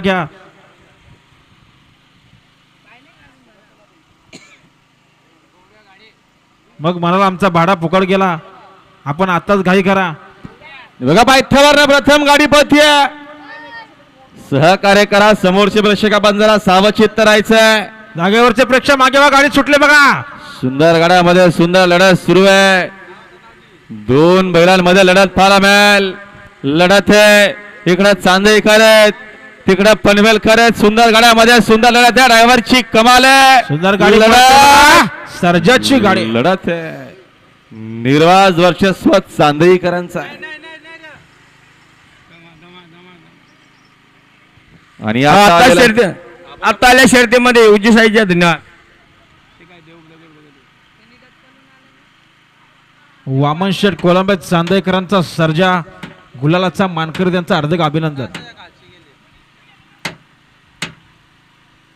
घ्या. मग म्हणाला आमचा भाडा फुकट गेला. आपण आताच घाई करा. बघा पायथ्यावर प्रथम गाडी पळतीय. सहकार्य करा समोरचे प्रेक्षकांना जरा सावचित राहायचंय. जागेवरचे प्रेक्षक मागे वा गाडी सुटले बघा. सुंदर गाड्यामध्ये सुंदर लढत सुरू आहे. दोन बैलांमध्ये लढत पाहायला मिळेल. लढत आहे. इकडे चांदई करत तिकडे पनवेल करत सुंदर गाड्यामध्ये सुंदर लढत आहे ड्रायव्हरची कमाल आहे. सुंदर गाडी लढत सर्जाची गाडी. लढत आहे. निर्वाज वर्चस्व चांदईकरांचा आहे. आणि आता आता आलेला- शर्ती आता आल्या शर्तीमध्ये उज्जी साईच्या धन्यवाद. वामन शेठ कोलंबे चांदेकरांचा सर्जा गुलालाचा मानकरी त्यांचं हार्दिक अभिनंदन.